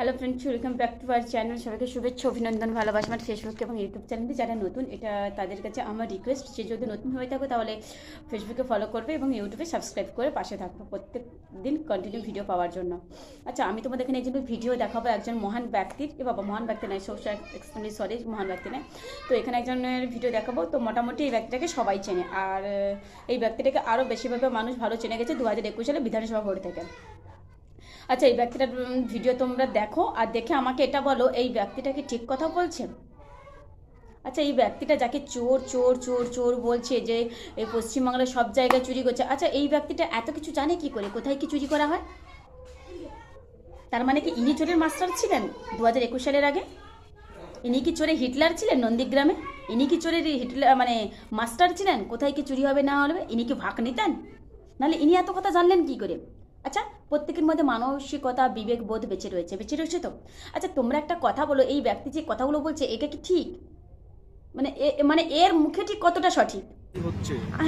Hello friends welcome back to our channel সবাইকে শুভেচ্ছা, অভিনন্দন, ভালোবাসা আমার ফেসবুক এবং ইউটিউব চ্যানেলে যারা নতুন, এটা তাদের কাছে আমার রিকোয়েস্ট যে যদি নতুন হয়ে থাকো তাহলে ফেসবুকে ফলো করবে এবং ইউটিউবে সাবস্ক্রাইব করে পাশে থাকবে প্রত্যেক দিন কন্টিনিউ ভিডিও পাওয়ার জন্য। আচ্ছা আমি তোমাদের এখানে একজন ভিডিও দেখাবো একজন মহান ব্যক্তির। এ বাবা, মহান ব্যক্তি নয় সোশ্যাল এক্সট্রিমলি সরি মহান ব্যক্তি নয়। তো এখানে একজনের ভিডিও দেখাবো। তো মোটামুটি এই ব্যক্তিটাকে সবাই চেনে। আর, এই ব্যক্তিটাকে আরও বেশিভাবে মানুষ ভালো চেনে গেছে দু হাজার একুশ সালে বিধানসভা ভোট থেকে। আচ্ছা এই ব্যক্তিটার ভিডিও তোমরা দেখো আর দেখে আমাকে এটা বলো, এই ব্যক্তিটা কি ঠিক কথা বলছে? আচ্ছা এই ব্যক্তিটা যাকে চোর চোর চোর চোর বলছে যে এই পশ্চিমবাংলার সব জায়গায় চুরি করছে। আচ্ছা এই ব্যক্তিটা এত কিছু জানে কি করে? কোথায় কি চুরি করা হয়? তার মানে কি ইনি চোরের মাস্টার ছিলেন দু হাজার একুশ সালের আগে? ইনি কি চোরে হিটলার ছিলেন নন্দীগ্রামে? ইনি কি চোরের হিটলার মানে মাস্টার ছিলেন? কোথায় কি চুরি হবে না হবে? ইনি কি ভাগ নিতেন নাহলে ইনি এত কথা জানলেন কি করে? প্রত্যেকের মধ্যে মানসিকতা বিবেক বোধ বেঁচে রয়েছে বেঁচে রয়েছে তো? আচ্ছা তোমরা একটা কথা বলো এই ব্যক্তি যে কথাগুলো বলছে এটা কি ঠিক? মানে মানে এর মুখে ঠিক কতটা সঠিক?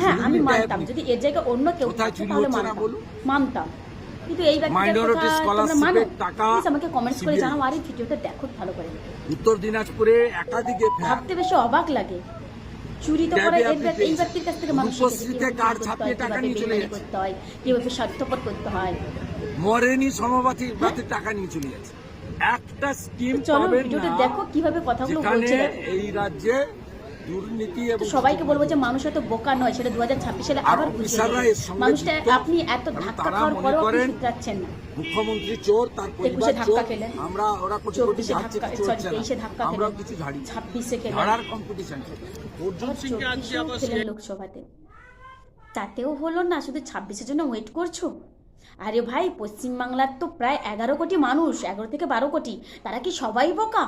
হ্যাঁ আমি মানতাম যদি এর জায়গায় অন্য কেউ তাহলে মানতাম। মানতাম। কিন্তু এই আমাকে কমেন্টস করে জানাও আর এই ভিডিওটা দেখো ভালো করে। উত্তর দিনাজপুরে একাধিকে ভাবতে বেশি অবাক লাগে। চুরি তো করে এই ব্যক্তির কাছ থেকে মানুষ টাকা নিয়ে চলে করতে হয় কীভাবে স্বার্থপর করতে হয়। মরেনি সমবাতি বাতি টাকা নিয়ে চলে যাচ্ছে একটা স্কিম পাবেন না দেখো কীভাবে কথাগুলো বলছে এই রাজ্যে দুর্নীতি এবং সবাইকে বলব যে মানুষ এত বোকা নয় সেটা দু হাজার ছাব্বিশ সালে আবার মানুষটা আপনি এত ধাক্কা খাওয়ার পরেও শুধরাচ্ছেন না। মুখ্যমন্ত্রী চোর তার পরিবার চোর। আমরা ওরা কোটি কোটি চব্বিশে ধাক্কা সরি ধাক্কা খেলেন কিছু ঝাড়ি ঝাড়ার কম্পিটিশন অর্জুন আবার আজকে আবার খেলেন লোকসভাতে। তাতেও হলো না শুধু ছাব্বিশের জন্য ওয়েট করছ? আরে ভাই পশ্চিমবাংলার তো প্রায় এগারো কোটি মানুষ, এগারো থেকে বারো কোটি। তারা কি সবাই বোকা?